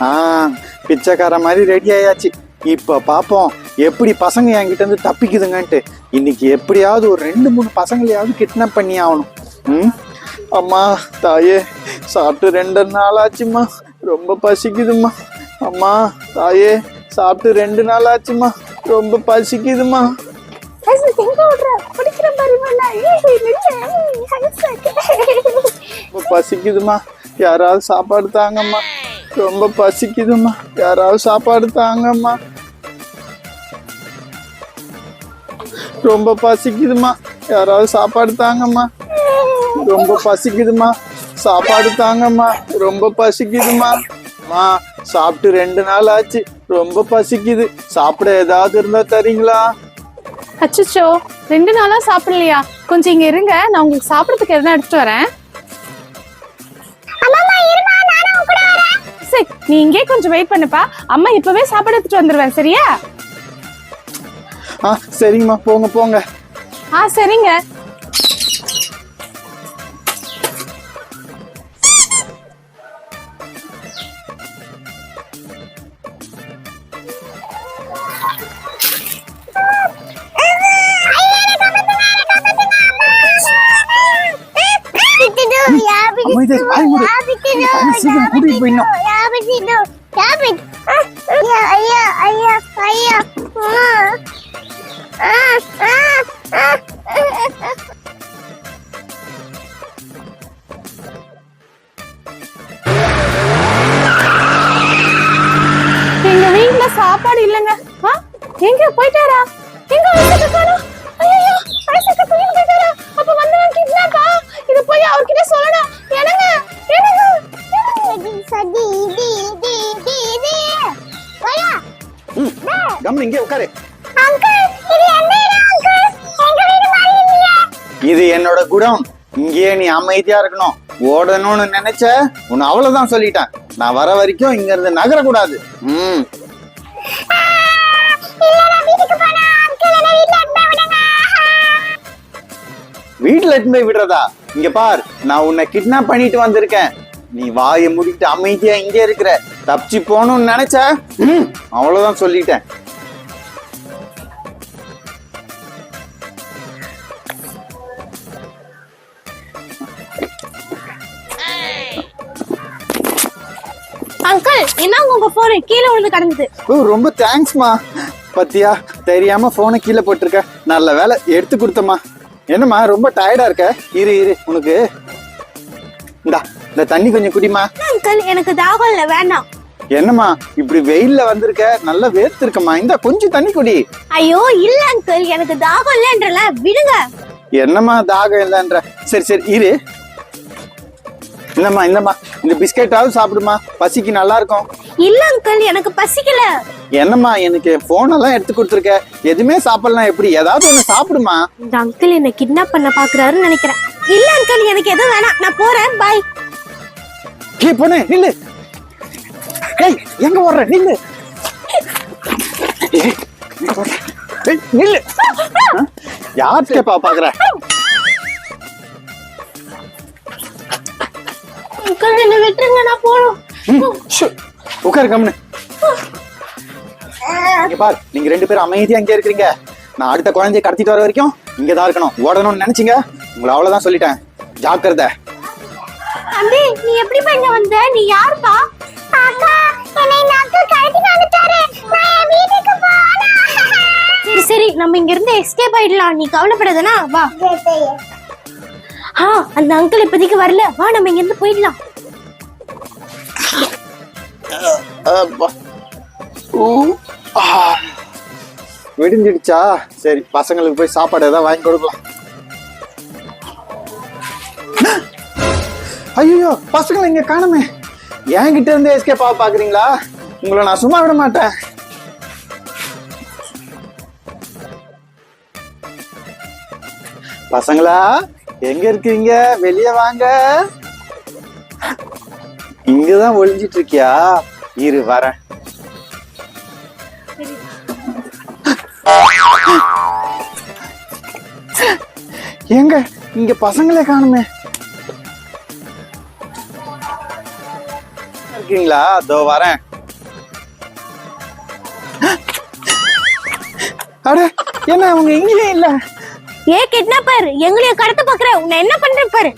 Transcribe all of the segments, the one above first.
ஆ பிச்சைக்கார மாதிரி ரெடி ஆயாச்சு. இப்ப பாப்போம் எப்படி பசங்க என்கிட்ட இருந்து தப்பிக்குதுங்கன்ட்டு. இன்னைக்கு எப்படியாவது ஒரு ரெண்டு மூணு பசங்களையாவது கிட்னாப் பண்ணி ஆகணும். ம்? அம்மா தாயே சாப்பிட்டு ரெண்டு நாள் ஆச்சும்மா ரொம்ப பசிக்குதும்மா. அம்மா தாயே சாப்பிட்டு ரெண்டு நாள் ஆச்சும்மா ரொம்ப பசிக்குதுமா பசிக்குதுமா யாராவது சாப்பாடு தாங்கம்மா. ரொம்ப பசிக்குதுமா யாராவது சாப்பாடு தாங்கம்மா. ரொம்ப பசிக்குதுமா யாராவது சாப்பாடு தாங்கம்மா. ரொம்ப பசிக்குதுமா சாப்பாடு தாங்கம்மா. ரொம்ப பசிக்குதுமா அம்மா சாப்பிட்டு ரெண்டு நாள் ஆச்சு. ரொம்ப பசிக்குது. சாப்பிட ஏதாவது இருந்தா தரீங்களா? அச்சோ ரெண்டு நாளா சாப்பிடலையா? கொஞ்சம் இங்க இருங்க. நான் உங்களுக்கு சாப்பிடறதுக்கு எதனா எடுத்துட்டு வரேன். நீ இங்கே கொஞ்சம் வெயிட் பண்ணுப்பா. அம்மா இப்பவே சாப்பாடு எடுத்துட்டு வந்துருவேன் சரியா? ஆ சரிங்கம்மா. போங்க போங்க. ஆ சரிங்க. அமைதி. பையன் சீக்கிரம் கூட்டிட்டு போயிடணும். எங்க வீட்ல சாப்பாடு இல்லைங்க. ஆ எங்க போயிட்டாரா? எங்க கம்மன் இங்கே உட்காரு. இது என்னோட குடம். இங்கேயே நீ அமைதியா இருக்கணும். ஓடணும்னு நினைச்ச உன்னை அவ்வளவுதான் சொல்லிட்டேன். நான் வர வரைக்கும் இங்க இருந்து நகரக்கூடாது. ம். வீட்டுல எடுத்து போய் விடுறதா? இங்க பார் நான் உன்னை கிட்னாப் பண்ணிட்டு வந்திருக்கேன். நீ வாயை முடிக்கிட்டு அமைதியா இங்கே இருக்கிற. தப்பிச்சு போகணும்னு நினைச்ச? ம், அவ்வளவுதான் சொல்லிட்டேன். அங்கிள் என்ன உங்க போன் கீழே விழுந்து கிடந்தது? ஓ ரொம்ப தேங்க்ஸ்மா பத்தியா தெரியாம போனை கீழே போட்டிருக்க. நல்ல வேலை எடுத்து கொடுத்தம்மா. என்னம்மா ரொம்ப டயர்டா இருக்க? இரு இரு உனக்கு. இந்தா இந்த தண்ணி கொஞ்சம் குடிமா அங்கிள் எனக்கு தாகம் இல்ல வேண்டாம் என்னம்மா இப்படி வெயில்ல வந்திருக்க? நல்லா வேர்த்து இருக்கம்மா இந்த கொஞ்சம் தண்ணி குடி. ஐயோ இல்ல அங்கிள் எனக்கு தாகம் இல்லன்றல. விடுங்க. என்னம்மா தாகம் இல்லைன்ற? சரி சரி இரு. இந்தம்மா இந்தம்மா. இந்த பிஸ்கெட்டாவது சாப்பிடுமா. பசிக்கு நல்லா இருக்கும் இல்ல அங்கிள் எனக்கு பசிக்கல. என்னம்மா எனக்கு போன் எல்லாம் எடுத்து கொடுத்துருக்க. எதுவுமே சாப்பிடலாம் எப்படி ஏதாவது ஒண்ணு சாப்பிடுமா? இந்த அங்கிள் என்ன கிட்னாப் பண்ண பாக்குறாருன்னு நினைக்கிறேன். இல்ல அங்கிள் எனக்கு எதுவும் வேணாம். நான் போறேன். பாய் கே பொண்ணு நில்லு. எங்க ஓடுற? நில்லு. நில்லு. யார்கிட்டப்பா பாக்குற? அங்கிள் என்ன விட்டுருங்க நான் போறோம் உட்காரு கம்னு இங்க பார் நீங்க ரெண்டு பேரும் அமைதியா இங்க இருக்கிறீங்க. நான் அடுத்த குழந்தைய கடத்திட்டு வர வரைக்கும் இங்க தான் இருக்கணும். ஓடணும்னு நினைச்சீங்க? உங்களை அவ்வளவுதான் சொல்லிட்டேன். ஜாக்கிரதை. தம்பி நீ எப்படி பண்ண வந்த? நீ யாருப்பா? அக்கா சரி சரி நம்ம இங்க இருந்து எஸ்கேப் ஆயிடலாம். நீ கவலைப்படாதனா? வா. ஆ அந்த அங்கிள் இப்போதைக்கு வரல. வா நம்ம இங்க இருந்து போயிடலாம். விடிஞ்சிடுச்சா? சரி பசங்களுக்கு போய் சாப்பாடு ஏதாவது வாங்கி கொடுக்கலாம். ஐயோ பசங்களை இங்க காணுமே. என்கிட்ட இருந்து எஸ்கேப் ஆக பாக்குறீங்களா? உங்களை நான் சும்மா விட மாட்டேன். பசங்களா எங்க இருக்கீங்க? வெளியே வாங்க. இங்கதான் ஒளிஞ்சிட்டு இருக்கியா? இரு வரேன். எங்க? இங்க பசங்களே காணுமே. இருக்கீங்களா? அதோ வரேன். அட என்ன அவங்க இங்கேயும் இல்ல? ஏ கிட்னாப்பர் எங்களையும் கடத்த பாக்குற உன்னை என்ன பண்றேன் பாரு.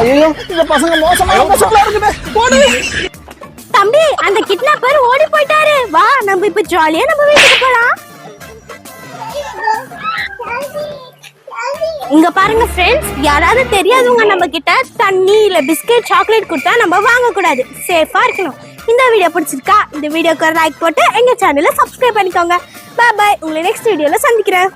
ஐயோ இந்த பசங்க மோசமான பசங்களா இருக்குது. போடு தம்பி அந்த கிட்னாப்பர் ஓடி போயிட்டாரு. வா நம்ம இப்ப ஜாலியா நம்ம வீட்டுக்கு போலாம். இங்க பாருங்க ஃப்ரெண்ட்ஸ் யாராவது தெரியாதவங்க நம்ம கிட்ட தண்ணி இல்ல பிஸ்கெட் சாக்லேட் கொடுத்தா நம்ம வாங்க கூடாது சேஃபா இருக்கணும். இந்த வீடியோ பிடிச்சிருக்கா? இந்த வீடியோக்கு லைக் போட்டு எங்க சேனலை சப்ஸ்கிரைப் பண்ணிக்கோங்க. பாய் பாய் உங்களை நெக்ஸ்ட் வீடியோல சந்திக்கிறேன்.